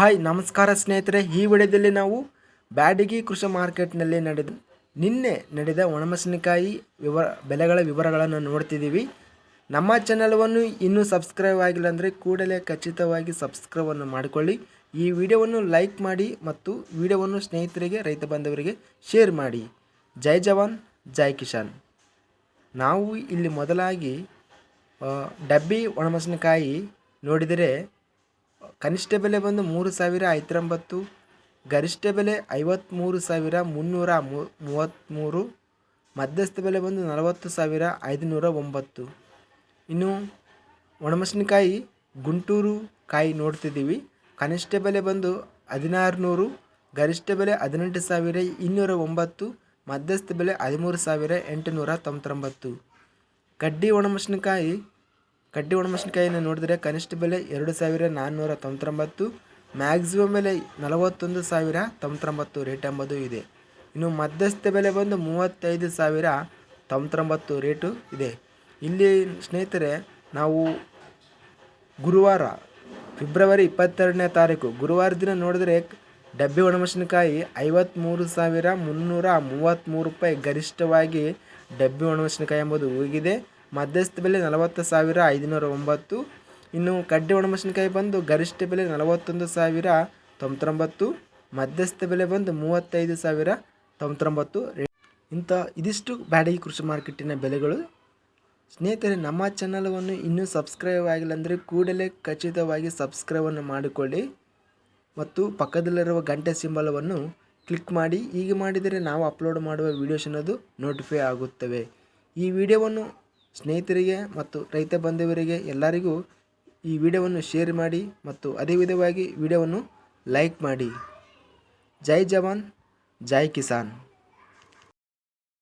Hi, ನಮಸ್ಕಾರ ಸ್ನೇಹಿತರೆ. ಈ ವಿಡಿಯೋದಲ್ಲಿ ನಾವು ಬ್ಯಾಡಗಿ ಕೃಷಿ ಮಾರ್ಕೆಟ್ನಲ್ಲಿ ನಡೆದ, ನಿನ್ನೆ ನಡೆದ ಒಣಮೆಣಸಿನಕಾಯಿ ವಿವರ, ಬೆಲೆಗಳ ವಿವರಗಳನ್ನು ನೋಡ್ತಿದ್ದೀವಿ. ನಮ್ಮ ಚಾನಲ್ವನ್ನು ಇನ್ನೂ ಸಬ್ಸ್ಕ್ರೈಬ್ ಆಗಿಲ್ಲ ಅಂದರೆ ಕೂಡಲೇ ಖಚಿತವಾಗಿ ಸಬ್ಸ್ಕ್ರೈಬನ್ನು ಮಾಡಿಕೊಳ್ಳಿ. ಈ ವಿಡಿಯೋವನ್ನು ಲೈಕ್ ಮಾಡಿ ಮತ್ತು ವಿಡಿಯೋವನ್ನು ಸ್ನೇಹಿತರಿಗೆ, ರೈತ ಬಾಂಧವರಿಗೆ ಶೇರ್ ಮಾಡಿ. ಜೈ ಜವಾನ್, ಜೈ ಕಿಶಾನ್ ನಾವು ಇಲ್ಲಿ ಮೊದಲಾಗಿ ಡಬ್ಬಿ ಒಣಮೆಣಸಿನಕಾಯಿ ನೋಡಿದರೆ ಕನಿಷ್ಠ ಬೆಲೆ ಬಂದು ಮೂರು ಸಾವಿರ ಐವತ್ತೊಂಬತ್ತು, ಗರಿಷ್ಠ ಬೆಲೆ ಐವತ್ತ್ಮೂರು ಸಾವಿರ ಮುನ್ನೂರ ಮೂವತ್ತ್ಮೂರು ಮಧ್ಯಸ್ಥ ಬೆಲೆ ಬಂದು ನಲವತ್ತು ಸಾವಿರ ಐದುನೂರ ಒಂಬತ್ತು. ಇನ್ನು ಒಣಮೆಣಸಿನಕಾಯಿ, ಗುಂಟೂರು ಕಾಯಿ ನೋಡ್ತಿದ್ದೀವಿ. ಕನಿಷ್ಠ ಬೆಲೆ ಬಂದು ಹದಿನಾರು ನೂರು ಗರಿಷ್ಠ ಬೆಲೆ ಹದಿನೆಂಟು ಸಾವಿರ ಇನ್ನೂರ ಒಂಬತ್ತು, ಮಧ್ಯಸ್ಥ ಬೆಲೆ ಹದಿಮೂರು ಸಾವಿರ ಎಂಟುನೂರ ತೊಂಬತ್ತೊಂಬತ್ತು. ಕಡ್ಡಿ ಒಣಮೆಣಸಿನಕಾಯಿ ಕಡ್ಡಿ ಒಣಮೆಣಸಿನಕಾಯಿನ ನೋಡಿದರೆ ಕನಿಷ್ಠ ಬೆಲೆ ಎರಡು ಸಾವಿರ ನಾನ್ನೂರ ತೊಂಬತ್ತೊಂಬತ್ತು ಮ್ಯಾಕ್ಸಿಮಮ್ ಬೆಲೆ ನಲವತ್ತೊಂದು ಸಾವಿರ ತೊಂಬತ್ತೊಂಬತ್ತು ರೇಟ್ ಎಂಬುದು ಇದೆ. ಇನ್ನು ಮಧ್ಯಸ್ಥ ಬೆಲೆ ಬಂದು ಮೂವತ್ತೈದು ಸಾವಿರ ತೊಂಬತ್ತೊಂಬತ್ತು ರೇಟು ಇದೆ. ಇಲ್ಲಿ ಸ್ನೇಹಿತರೆ, ನಾವು ಗುರುವಾರ, ಫೆಬ್ರವರಿ ಇಪ್ಪತ್ತೆರಡನೇ ತಾರೀಕು, ಗುರುವಾರ ದಿನ ನೋಡಿದರೆ ಡಬ್ಬಿ ಒಣಮೆಣಸಿನಕಾಯಿ ಐವತ್ತ್ಮೂರು ಸಾವಿರ ಮುನ್ನೂರ ಮೂವತ್ತ್ಮೂರು ರೂಪಾಯಿ ಗರಿಷ್ಠವಾಗಿ ಡಬ್ಬಿ ಒಣಮೆಣಸಿನಕಾಯಿ ಎಂಬುದು ಹೋಗಿದೆ ಮಧ್ಯಸ್ಥ ಬೆಲೆ ನಲವತ್ತು ಸಾವಿರ ಐದುನೂರ ಒಂಬತ್ತು. ಇನ್ನು ಕಡ್ಡಿ ಒಣಮೆಣಸಿನಕಾಯಿ ಬಂದು ಗರಿಷ್ಠ ಬೆಲೆ ನಲವತ್ತೊಂದು ಸಾವಿರ ತೊಂಬತ್ತೊಂಬತ್ತು. ಮಧ್ಯಸ್ಥ ಬೆಲೆ ಬಂದು ಮೂವತ್ತೈದು ಸಾವಿರ ತೊಂಬತ್ತೊಂಬತ್ತು. ಇಂಥ ಇದಿಷ್ಟು ಬ್ಯಾಡಗಿ ಕೃಷಿ ಮಾರ್ಕೆಟಿನ ಬೆಲೆಗಳು. ಸ್ನೇಹಿತರೆ, ನಮ್ಮ ಚಾನಲನ್ನು ಇನ್ನೂ ಸಬ್ಸ್ಕ್ರೈಬ್ ಆಗಿಲ್ಲ ಅಂದರೆ ಕೂಡಲೇ ಖಚಿತವಾಗಿ ಸಬ್ಸ್ಕ್ರೈಬನ್ನು ಮಾಡಿಕೊಳ್ಳಿ. ಮತ್ತು ಪಕ್ಕದಲ್ಲಿರುವ ಗಂಟೆ ಸಿಂಬಲವನ್ನು ಕ್ಲಿಕ್ ಮಾಡಿ. ಹೀಗೆ ಮಾಡಿದರೆ ನಾವು ಅಪ್ಲೋಡ್ ಮಾಡುವ ವೀಡಿಯೋಸ್ ಅನ್ನೋದು ನೋಟಿಫೈ ಆಗುತ್ತವೆ. ಈ ವಿಡಿಯೋವನ್ನು ಸ್ನೇಹಿತರಿಗೆ ಮತ್ತು ರೈತ ಬಾಂಧವರಿಗೆ ಎಲ್ಲರಿಗೂ ಈ ವಿಡಿಯೋವನ್ನು ಶೇರ್ ಮಾಡಿ ಮತ್ತು ಅದೇ ವಿಧವಾಗಿ ವಿಡಿಯೋವನ್ನು ಲೈಕ್ ಮಾಡಿ. ಜೈ ಜವಾನ್, ಜೈ ಕಿಸಾನ್.